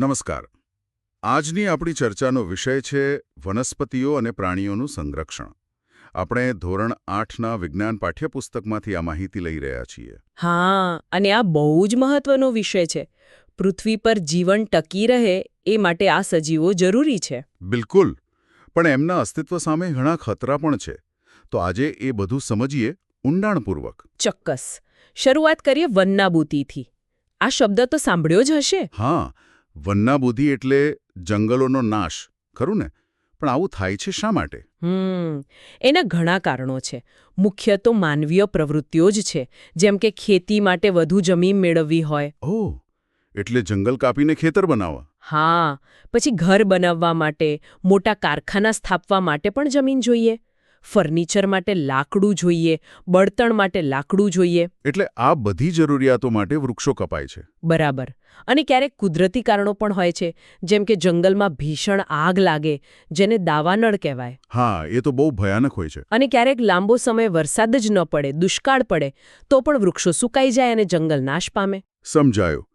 નમસ્કાર. આજની આપણી ચર્ચાનો વિષય છે વનસ્પતિઓ અને પ્રાણીઓનું સંરક્ષણ. આપણે ધોરણ આઠના વિજ્ઞાન પાઠ્યપુસ્તકમાંથી આ માહિતી લઈ રહ્યા છીએ. હા અને આ બહુ જ મહત્વનો વિષય છે. પૃથ્વી પર જીવન ટકી રહે એ માટે આ સજીવો જરૂરી છે. બિલકુલ. પણ એમના અસ્તિત્વ સામે ઘણા ખતરા પણ છે. તો આજે એ બધું સમજીએ ઊંડાણપૂર્વક. ચોક્કસ. શરૂઆત કરીએ વન્નાબૂતીથી. આ શબ્દ તો સાંભળ્યો જ હશે? હા વન્નાબુદ્ધિ એટલે જંગલોનો નાશ ખરું ને? પણ આવું થાય છે શા માટે? હમ એના ઘણા કારણો છે. મુખ્ય તો માનવીય પ્રવૃત્તિઓ જ છે જેમ કે ખેતી માટે વધુ જમીન મેળવવી હોય. ઓહ એટલે જંગલ કાપીને ખેતર બનાવવા? હા પછી ઘર બનાવવા માટે મોટા કારખાના સ્થાપવા માટે પણ જમીન જોઈએ. ફર્નિચર માટે લાકડું જોઈએ બળતણ માટે લાકડું જોઈએ. એટલે આ બધી જરૂરિયાતો માટે વૃક્ષો કપાય છે. બરાબર. અને ક્યારેક કુદરતી કારણો પણ હોય છે જેમ કે જંગલમાં ભીષણ આગ લાગે જેને દાવાનળ કહેવાય. હા એ તો બહુ ભયાનક હોય છે. અને ક્યારેક લાંબો સમય વરસાદ જ ન પડે દુષ્કાળ પડે તો પણ વૃક્ષો સુકાઈ જાય અને જંગલ નાશ પામે. સમજાયું.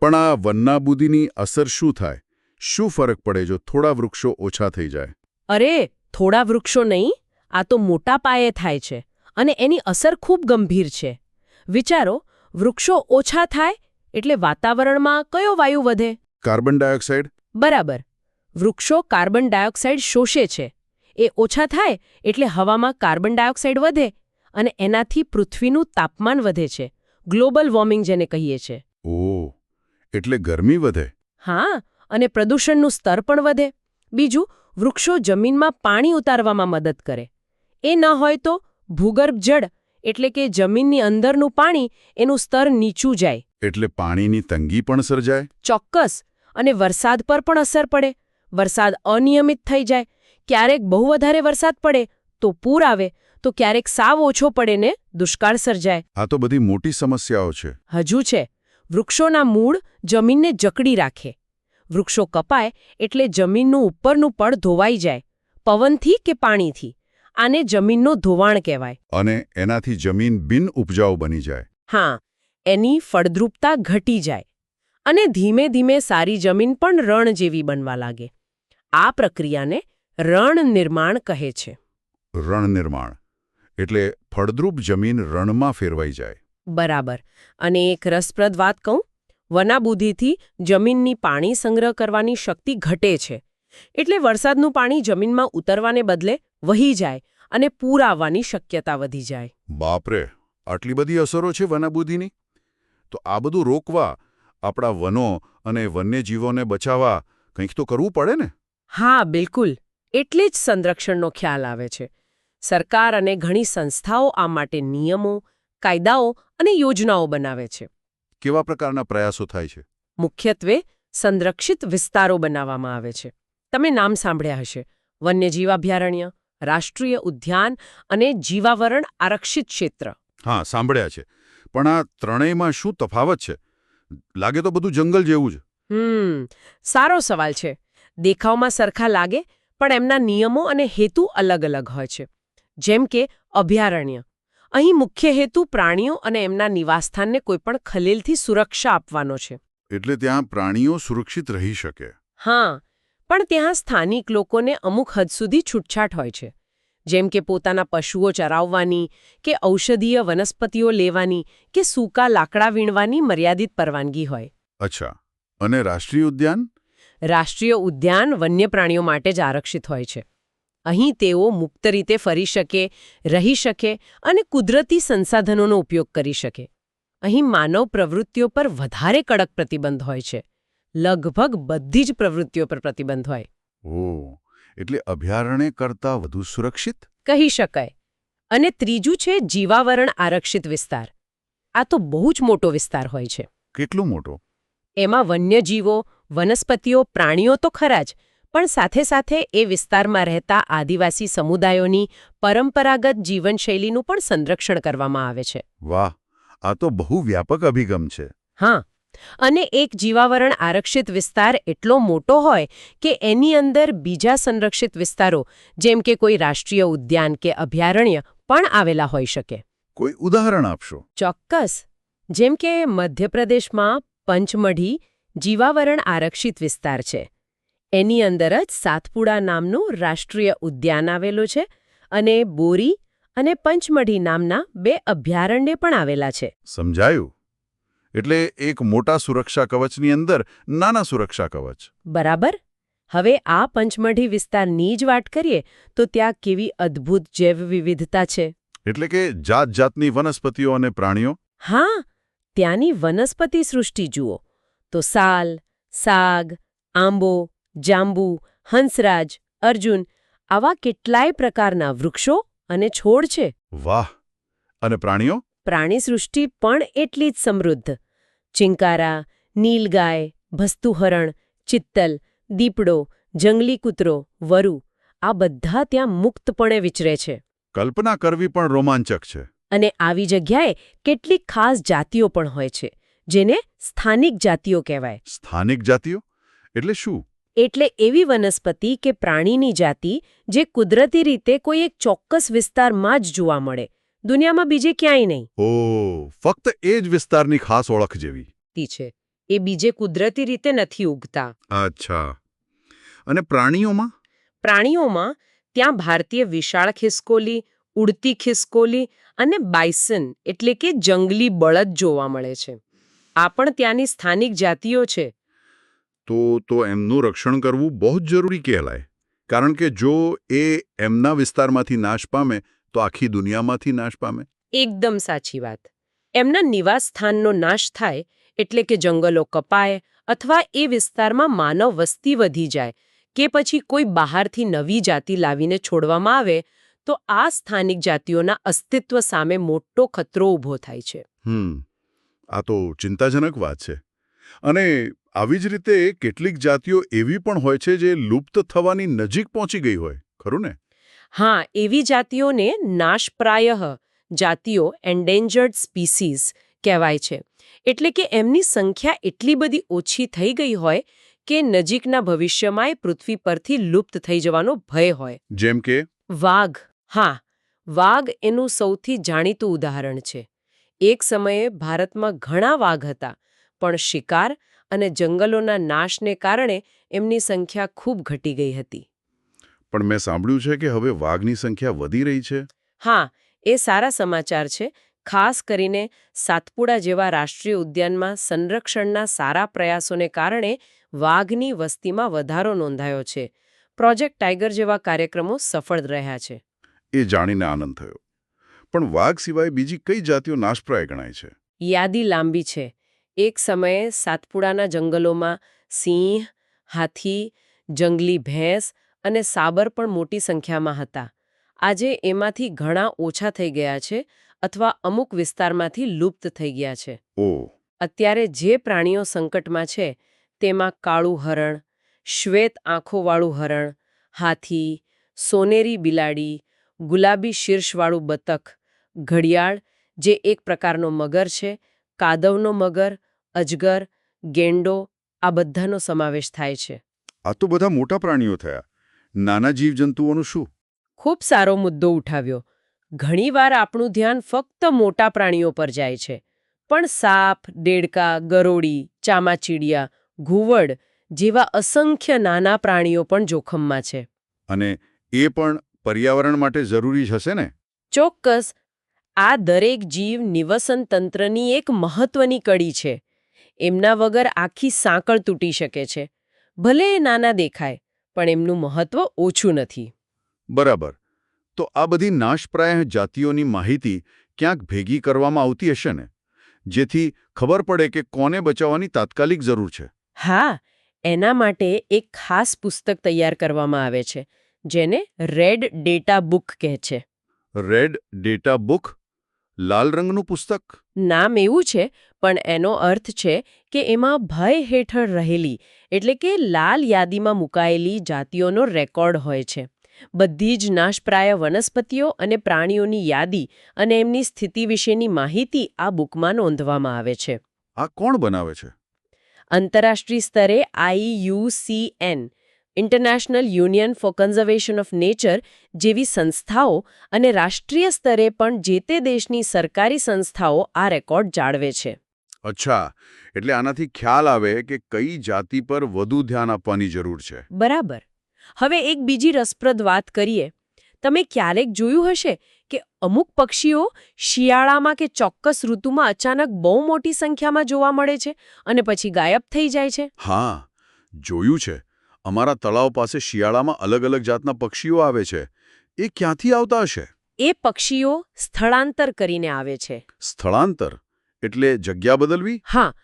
પણ આ વન્નાબુદ્ધિની અસર શું થાય? શું ફરક પડે જો થોડા વૃક્ષો ઓછા થઈ જાય? અરે થોડા વૃક્ષો નહીં? આ તો મોટા પાયે થાય છે અને એની અસર ખૂબ ગંભીર છે. વિચારો વૃક્ષો ઓછા થાય એટલે વાતાવરણમાં કયો વાયુ વધે? Carbon dioxide? બરાબર. વૃક્ષો કાર્બન ડાયોક્સાઇડ શોષે છે. એ ઓછા થાય એટલે હવામાં કાર્બન ડાયોક્સાઇડ વધે અને એનાથી પૃથ્વીનું તાપમાન વધે છે. ગ્લોબલ વોર્મિંગ જેને કહીએ છે. ઓહ એટલે ગરમી વધે? હા અને પ્રદૂષણનું સ્તર પણ વધે. બીજું વૃક્ષો જમીનમાં પાણી ઉતારવામાં મદદ કરે. એ ન હોય તો ભૂગર્ભ જળ એટલે કે જમીનની અંદરનું પાણી એનું સ્તર નીચું જાય. એટલે પાણીની તંગી પણ સર્જાય? ચોક્કસ અને વરસાદ પર પણ અસર પડે. વરસાદ અનિયમિત થઈ જાય. ક્યારેક બહુ વધારે વરસાદ પડે તો પૂર આવે તો ક્યારેક સાવ ઓછો પડે ને દુષ્કાળ સર્જાય. આ તો બધી મોટી સમસ્યાઓ છે. હજુ છે. વૃક્ષોના મૂળ જમીનને જકડી રાખે. વૃક્ષો કપાય એટલે જમીનનું ઉપરનું પડ ધોવાઈ જાય. પવનથી કે પાણીથી? આને જમીનનો ધોવાણ કહેવાય. અને એનાથી જમીન બિન ઉપજાઉ બની જાય. હા એની ફળદ્રુપતા ઘટી જાય. અને ધીમે ધીમે સારી જમીન પણ રણ જેવી બનવા લાગે. આ પ્રક્રિયાને રણ નિર્માણ કહે છે. રણ નિર્માણ. એટલે ફળદ્રુપ જમીન રણમાં ફેરવાઈ જાય. બરાબર. અને એક રસપ્રદ વાત કહું? વનાબુદ્ધિથી જમીનની પાણી સંગ્રહ કરવાની શક્તિ ઘટે છે. એટલે વરસાદનું પાણી જમીનમાં ઉતરવાને બદલે વહી જાય અને પૂર આવવાની શક્યતા વધી જાય. બાપરે આટલી બધી અસરો છે વનબુદ્ધિની? તો આ બધું રોકવા આપણા વનો અને વન્યજીવોને બચાવવા કંઈક તો કરવું પડે ને? હા બિલકુલ. એટલે જ સંરક્ષણનો ખ્યાલ આવે છે. સરકાર અને ઘણી સંસ્થાઓ આ માટે નિયમો કાયદાઓ અને યોજનાઓ બનાવે છે. કેવા પ્રકારના પ્રયાસો થાય છે? મુખ્યત્વે સંરક્ષિત વિસ્તારો બનાવવામાં આવે છે. તમે નામ સાંભળ્યા હશે. વન્યજીવ અભયારણ્ય રાષ્ટ્રીય ઉદ્યાન અને જીવાવરણ આરક્ષિત ક્ષેત્ર. હા સાંભળ્યા છે. પણ આ ત્રણેયમાં શું તફાવત છે? લાગે તો બધું જંગલ જેવું જ. હમ સારો સવાલ છે. દેખાવમાં સરખા લાગે પણ એમના નિયમો અને હેતુ અલગ અલગ હોય છે. જેમ કે અભયારણ્ય. અહીં મુખ્ય હેતુ પ્રાણીઓ અને એમના નિવાસસ્થાનને કોઈપણ ખલેલથી સુરક્ષા આપવાનો છે. એટલે ત્યાં પ્રાણીઓ સુરક્ષિત રહી શકે. હા પણ ત્યાં સ્થાનિક લોકોને અમુક હદ સુધી છૂટછાટ હોય છે. જેમ કે પોતાના પશુઓ ચરાવવાની કે ઔષધીય વનસ્પતિઓ લેવાની કે સૂકા લાકડા વીણવાની મર્યાદિત પરવાનગી હોય. અચ્છા. અને રાષ્ટ્રીય ઉદ્યાન? રાષ્ટ્રીય ઉદ્યાન વન્ય પ્રાણીઓ માટે જ આરક્ષિત હોય છે. અહીં તેઓ મુક્ત રીતે ફરી શકે રહી શકે અને કુદરતી સંસાધનોનો ઉપયોગ કરી શકે. અહીં માનવ પ્રવૃત્તિઓ પર વધારે કડક પ્રતિબંધ હોય છે. લગભગ બધી જ પ્રવૃત્તિઓ પર પ્રતિબંધ હોય. ઓહ એટલે અભયારણ્ય કરતાં વધુ સુરક્ષિત? કહી શકાય. અને ત્રીજું છે જીવાવરણ આરક્ષિત વિસ્તાર. આ તો બહુ જ મોટો વિસ્તાર હોય છે. કેટલું મોટો? એમાં વન્યજીવો વનસ્પતિઓ પ્રાણીઓ તો ખરા જ પણ સાથે સાથે એ વિસ્તારમાં રહેતા આદિવાસી સમુદાયોની પરંપરાગત જીવનશૈલીનું પણ સંરક્ષણ કરવામાં આવે છે. વાહ આ તો બહુ વ્યાપક અભિગમ છે. હા અને એક જીવાવરણ આરક્ષિત વિસ્તાર એટલો મોટો હોય કે એની અંદર બીજા સંરક્ષિત વિસ્તારો જેમ કે કોઈ રાષ્ટ્રીય ઉદ્યાન કે અભયારણ્ય પણ આવેલા હોઈ શકે. કોઈ ઉદાહરણ આપશો? ચોક્કસ. જેમ કે મધ્યપ્રદેશમાં પંચમઢી જીવાવરણ આરક્ષિત વિસ્તાર છે. એની અંદર જ સાતપુડા નામનું રાષ્ટ્રીય ઉદ્યાન આવેલું છે અને બોરી અને પંચમઢી નામના બે અભયારણ્ય પણ આવેલા છે. સમજાયું. એટલે એક મોટા સુરક્ષા કવચની અંદર નાના સુરક્ષા કવચ. બરાબર? હવે આ પંચમઢી વિસ્તારની જ વાત કરીએ તો ત્યાં કેવી અદ્ભુત જૈવ વિવિધતા છે. એટલે કે જાત જાતની વનસ્પતિઓ અને પ્રાણીઓ? હા ત્યાંની વનસ્પતિ સૃષ્ટિ જુઓ. તો સાલ સાગ આંબો જાંબુ હંસરાજ અર્જુન આવા કેટલાય પ્રકારના વૃક્ષો અને છોડ છે. વાહ! અને પ્રાણીઓ? પ્રાણી સૃષ્ટિ પણ એટલી જ સમૃદ્ધ. ચિંકારા નીલગાય ભસ્તુહરણ ચિત્તલ દીપડો જંગલી કૂતરો વરુ આ બધા ત્યાં મુક્તપણે વિચરે છે. કલ્પના કરવી પણ રોમાંચક છે. અને આવી જગ્યાએ કેટલીક ખાસ જાતિઓ પણ હોય છે જેને સ્થાનિક જાતિઓ કહેવાય. સ્થાનિક જાતિઓ? એટલે શું? એટલે એવી વનસ્પતિ કે પ્રાણીની જાતિ જે કુદરતી રીતે કોઈ એક ચોક્કસ વિસ્તારમાં જ જોવા મળે દુનિયામાં બીજે ક્યાંય નહીં. ઓ ફક્ત એ જ વિસ્તારની ખાસ ઓળખ જેવી. તી છે. એ બીજે કુદરતી રીતે નથી ઉગતા. અચ્છા. અને પ્રાણીઓમાં? પ્રાણીઓમાં ત્યાં ભારતીય વિશાળ ખિસકોલી ઉડતી ખિસકોલી અને બાયસન એટલે કે જંગલી બળદ જોવા મળે છે. આ પણ ત્યાંની સ્થાનિક જાતિઓ છે. તો તો એમનું રક્ષણ કરવું બહુ જ જરૂરી કહેવાય. કારણ કે જો એ એમના વિસ્તારમાંથી નાશ પામે તો આખી દુનિયામાંથી નાશ પામે? એકદમ સાચી વાત. એમના નિવાસસ્થાનનો નાશ થાય એટલે કે જંગલો કપાય અથવા એ વિસ્તારમાં માનવ વસ્તી વધી જાય કે પછી કોઈ બહારથી નવી જાતિ લાવીને છોડવામાં આવે તો આ સ્થાનિક જાતિઓના અસ્તિત્વ સામે મોટો ખતરો ઊભો થાય છે. હમ આ તો ચિંતાજનક વાત છે. અને આવી જ રીતે કેટલીક જાતિઓ એવી પણ હોય છે જે લુપ્ત થવાની નજીક પહોંચી ગઈ હોય ખરું ને? હા એવી જાતિઓને નાશપ્રાયઃ જાતિઓ એન્ડેન્જર્ડ સ્પીસીઝ કહેવાય છે. એટલે કે એમની સંખ્યા એટલી બધી ઓછી થઈ ગઈ હોય કે નજીકના ભવિષ્યમાં એ પૃથ્વી પરથી લુપ્ત થઈ જવાનો ભય હોય. જેમ કે? વાઘ. હા વાઘ એનું સૌથી જાણીતું ઉદાહરણ છે. એક સમયે ભારતમાં ઘણા વાઘ હતા પણ શિકાર અને જંગલોના નાશને કારણે એમની સંખ્યા ખૂબ ઘટી ગઈ હતી. પણ મેં સાંભળ્યું છે કે હવે વાઘની સંખ્યા વધી રહી છે. હા એ સારા સમાચાર છે. ખાસ કરીને સાતપુડા જેવા રાષ્ટ્રીય ઉદ્યાનમાં સંરક્ષણના સારા પ્રયાસોને કારણે વાઘની વસ્તીમાં વધારો નોંધાયો છે. પ્રોજેક્ટ ટાઈગર જેવા કાર્યક્રમો સફળ રહ્યા છે. એ જાણીને આનંદ થયો. પણ વાઘ સિવાય બીજી કઈ જાતિઓ નાશપ્રાય ગણાય છે? યાદી લાંબી છે. એક સમયે સાતપુડાના જંગલોમાં સિંહ હાથી જંગલી ભેંસ અને સાબર પણ મોટી સંખ્યામાં હતા. આજે એમાંથી ઘણા ઓછા થઈ ગયા છે અથવા અમુક વિસ્તારમાંથી લુપ્ત થઈ ગયા છે. અત્યારે જે પ્રાણીઓ સંકટમાં છે તેમાં કાળું હરણ શ્વેત આંખોવાળું હરણ હાથી સોનેરી બિલાડી ગુલાબી શીર્ષવાળું બતક ઘડિયાળ જે એક પ્રકારનો મગર છે કાદવનો મગર અજગર ગેંડો આ બધાનો સમાવેશ થાય છે. આ તો બધા મોટા પ્રાણીઓ થયા. નાના જીવજંતુઓનું શું? ખૂબ સારો મુદ્દો ઉઠાવ્યો. ઘણીવાર આપણું ધ્યાન ફક્ત મોટા પ્રાણીઓ પર જાય છે. પણ સાપ દેડકા ગરોળી ચામાચીડિયા ઘુવડ જેવા અસંખ્ય નાના પ્રાણીઓ પણ જોખમમાં છે. અને એ પણ પર્યાવરણ માટે જરૂરી જ હશે ને? ચોક્કસ. આ દરેક જીવ નિવસન તંત્રની એક મહત્વની કડી છે. એમના વગર આખી સાંકળ તૂટી શકે છે. ભલે એ નાના દેખાય પણ એમનું મહત્વ ઓછું નથી. બરાબર. તો આ બધી નાશપ્રાય જાતિઓની માહિતી ક્યાંક ભેગી કરવામાં આવતી હશે ને? જેથી ખબર પડે કે કોને બચાવવાની તાત્કાલિક જરૂર છે. હા એના માટે એક ખાસ પુસ્તક તૈયાર કરવામાં આવે છે જેને રેડ ડેટા બુક કહે છે. રેડ ડેટા બુક લાલ રંગનું પુસ્તક? નામ એવું છે પણ એનો અર્થ છે કે એમાં ભય હેઠળ રહેલી એટલે કે લાલ યાદીમાં મુકાયેલી જાતિઓનો રેકોર્ડ હોય છે. બધી જ નાશપ્રાય વનસ્પતિઓ અને પ્રાણીઓની યાદી અને એમની સ્થિતિ વિશેની માહિતી આ બુકમાં નોંધવામાં આવે છે. આ કોણ બનાવે છે? આંતરરાષ્ટ્રીય સ્તરે IUCN international union for conservation of nature જેવી સંસ્થાઓ અને રાષ્ટ્રીય સ્તરે પણ જે તે દેશની સરકારી સંસ્થાઓ આ રેકોર્ડ જાળવે છે. અચ્છા એટલે આનાથી ખ્યાલ આવે કે કઈ જાતિ પર વધુ ધ્યાન આપવાની જરૂર છે. બરાબર. હવે એક બીજી રસપ્રદ વાત કરીએ. તમે ક્યારેક જોયું હશે કે અમુક પક્ષીઓ શિયાળામાં કે ચોક્કસ ઋતુમાં અચાનક બહુ મોટી સંખ્યામાં જોવા મળે છે અને પછી ગાયબ થઈ જાય છે? હા જોયું છે. અમારા તળાવ પાસે શિયાળામાં અલગ અલગ જાતના પક્ષીઓ આવે છે. એ ક્યાંથી આવતા હશે? એ પક્ષીઓ સ્થળાંતર કરીને આવે છે. સ્થળાંતર? એટલે જગ્યા બદલવી? હા.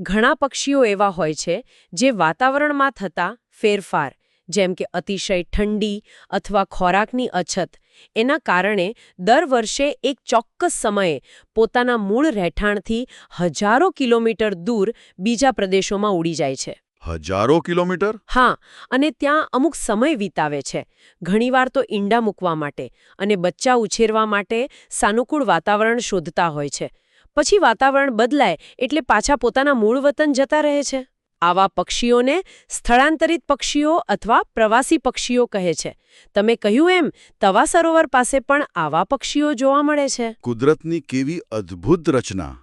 ઘણા પક્ષીઓ એવા હોય છે જે વાતાવરણમાં થતા ફેરફાર જેમ કે અતિશય ઠંડી અથવા ખોરાકની અછત એના કારણે દર વર્ષે એક ચોક્કસ સમયે પોતાના મૂળ રહેઠાણથી હજારો કિલોમીટર દૂર બીજા પ્રદેશોમાં ઉડી જાય છે. હજારો કિલોમીટર? હા અને ત્યાં અમુક સમય વિતાવે છે. ઘણીવાર તો ઈંડા મૂકવા માટે અને બચ્ચા ઉછેરવા માટે સાનુકૂળ વાતાવરણ શોધતા હોય છે. પછી વાતાવરણ બદલાય એટલે પાછા પોતાના મૂળ વતન જતા રહે છે. આવા પક્ષીઓને સ્થળાંતરિત પક્ષીઓ અથવા પ્રવાસી પક્ષીઓ કહે છે. તમે કહ્યું એમ તવા સરોવર પાસે પણ આવા પક્ષીઓ જોવા મળે છે. કુદરતની કેવી અદ્ભુત રચના.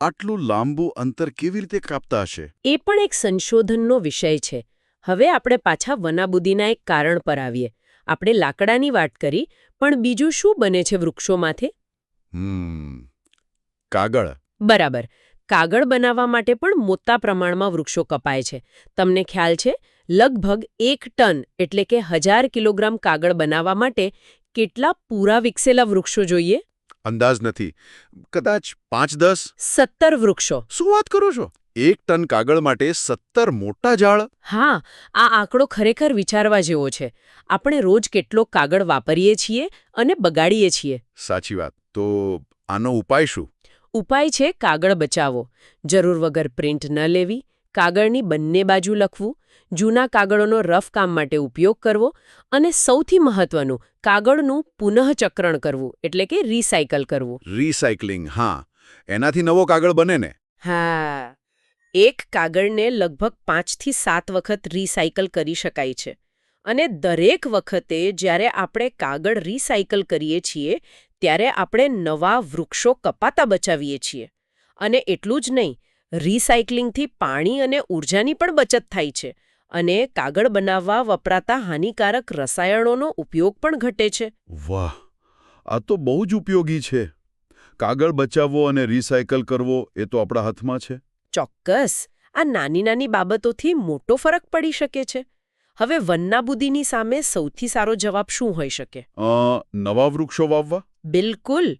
આટલું લાંબુ અંતર કેવી રીતે કાપતા હશે? એ પણ એક સંશોધનનો વિષય છે. હવે આપણે પાછા વનાબુદીના એક કારણ પર આવીએ. આપણે લાકડાની વાત કરી પણ બીજું શું બને છે વૃક્ષોમાંથી? કાગળ. બરાબર. કાગળ બનાવવા માટે પણ મોટા પ્રમાણમાં વૃક્ષો કપાય છે. તમને ખ્યાલ છે? લગભગ એક ટન એટલે કે હજાર કિલોગ્રામ કાગળ બનાવવા માટે કેટલા પૂરા વિકસેલા વૃક્ષો જોઈએ? અંદાજ નથી. કદાચ પાંચ દસ? સત્તર વૃક્ષો. શું વાત કરો છો? એક ટન કાગળ માટે સત્તર મોટા ઝાડ? હા આ આંકડો ખરેખર વિચારવા જેવો છે. આપણે રોજ કેટલો કાગળ વાપરીએ છીએ અને બગાડીએ છીએ. સાચી વાત. તો આનો ઉપાય શું? ઉપાય છે કાગળ બચાવો જરૂર વગર પ્રિન્ટ ન લેવી. કાગળની બંને બાજુ લખવું જૂના કાગળોનો રફ કામ માટે ઉપયોગ કરવો અને સૌથી મહત્વનું કાગળનું પુનઃચક્રણ કરવું એટલે કે રિસાયકલ કરવું. રીસાયકલિંગ હા. એનાથી નવો કાગળ બને ને. હા. એક કાગળને લગભગ પાંચથી સાત વખત રિસાયકલ કરી શકાય છે. અને દરેક વખતે જ્યારે આપણે કાગળ રિસાયકલ કરીએ છીએ ત્યારે આપણે નવા વૃક્ષો કપાતા બચાવીએ છીએ. અને એટલું જ નહીં રિસાયકલિંગથી પાણી અને ઉર્જાની પણ બચત થાય છે અને કાગળ બનાવવા વપરાતા હાનિકારક રસાયણોનો ઉપયોગ પણ ઘટે છે. વાહ આ તો બહુ જ ઉપયોગી છે. કાગળ બચાવવો અને રિસાયકલ કરવો એ તો આપણા હાથમાં છે. ચોક્કસ આ નાની નાની બાબતોથી મોટો ફરક પડી શકે છે. હવે વન્નાબુદ્ધિની સામે સૌથી સારો જવાબ શું હોઈ શકે? નવા વૃક્ષો વાવવા? બિલકુલ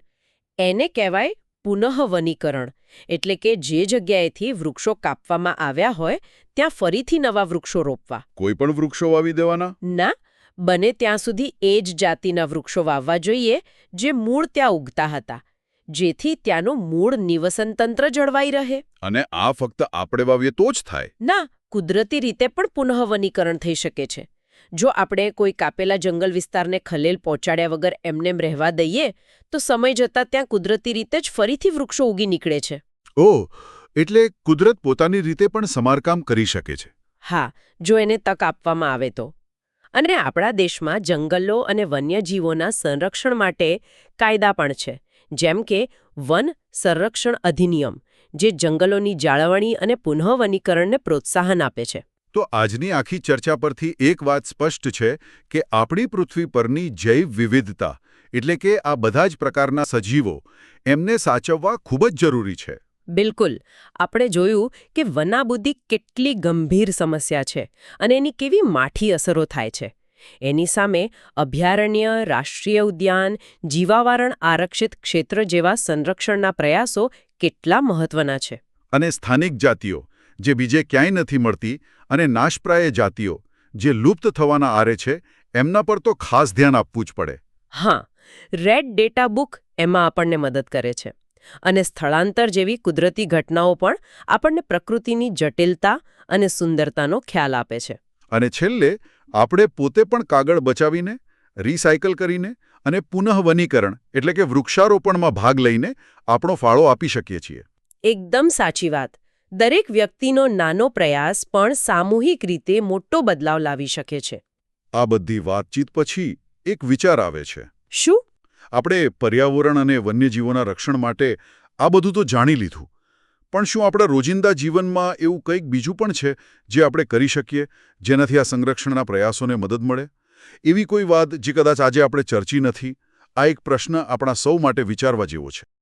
એને કહેવાય પુનઃવનીકરણ એટલે કે જે જગ્યાએથી વૃક્ષો કાપવામાં આવ્યા હોય ત્યાં ફરીથી નવા વૃક્ષો રોપવા. કોઈ પણ વૃક્ષો વાવી દેવાના? ના બને ત્યાં સુધી એ જ જાતિના વૃક્ષો વાવવા જોઈએ જે મૂળ ત્યાં ઉગતા હતા જેથી ત્યાંનું મૂળ નિવસનતંત્ર જળવાઈ રહે. અને આ ફક્ત આપણે વાવીએ તો જ થાય? ના કુદરતી રીતે પણ પુનઃવનીકરણ થઈ શકે છે. જો આપણે કોઈ કાપેલા જંગલ વિસ્તારને ખલેલ પહોંચાડ્યા વગર એમનેમ રહેવા દઈએ તો સમય જતાં ત્યાં કુદરતી રીતે જ ફરીથી વૃક્ષો ઉગી નીકળે છે. ઓહ એટલે કુદરત પોતાની રીતે પણ સમારકામ કરી શકે છે. હા જો એને તક આપવામાં આવે તો. અને આપણા દેશમાં જંગલો અને વન્યજીવોના સંરક્ષણ માટે કાયદા પણ છે. જેમ કે વન સંરક્ષણ અધિનિયમ જે જંગલોની જાળવણી અને પુનઃવનીકરણને પ્રોત્સાહન આપે છે. તો આજની આખી ચર્ચા પરથી એક વાત સ્પષ્ટ છે કે આપણી પૃથ્વી પરની જૈવ વિવિધતા એટલે કે આ બધા જ પ્રકારના સજીવો એમને સાચવવા ખૂબ જ જરૂરી છે. બિલકુલ. આપણે જોયું કે વનાબુદ્ધિ કેટલી ગંભીર સમસ્યા છે અને એની કેવી માઠી અસરો થાય છે. એની સામે અભયારણ્ય રાષ્ટ્રીય ઉદ્યાન જીવાવારણ આરક્ષિત ક્ષેત્ર જેવા સંરક્ષણના પ્રયાસો કેટલા મહત્વના છે. અને સ્થાનિક જાતિઓ જે બીજે ક્યાંય નથી મળતી અને નાશપ્રાય જાતિઓ જે લુપ્ત થવાના આરે છે એમના પર તો ખાસ ધ્યાન આપવું જ પડે. હા રેડ ડેટા બુક એમાં આપણને મદદ કરે છે અને સ્થળાંતર જેવી કુદરતી ઘટનાઓ પણ આપણને પ્રકૃતિની જટિલતા અને સુંદરતાનો ખ્યાલ આપે છે. અને છેલ્લે આપણે પોતે પણ કાગળ બચાવીને રિસાયકલ કરીને અને પુનઃવનીકરણ એટલે કે વૃક્ષારોપણમાં ભાગ લઈને આપણો ફાળો આપી શકીએ છીએ. એકદમ સાચી વાત. દરેક વ્યક્તિનો નાનો પ્રયાસ પણ સામૂહિક રીતે મોટો બદલાવ લાવી શકે છે. આ બધી વાતચીત પછી એક વિચાર આવે છે. શું? આપણે પર્યાવરણ અને વન્યજીવોના રક્ષણ માટે આ બધું તો જાણી લીધું. પણ શું આપણા રોજિંદા જીવનમાં એવું કંઈક બીજું પણ છે જે આપણે કરી શકીએ જેનાથી આ સંરક્ષણના પ્રયાસોને મદદ મળે? એવી કોઈ વાત જે કદાચ આજે આપણે ચર્ચી નથી. આ એક પ્રશ્ન આપણા સૌ માટે વિચારવા જેવો છે.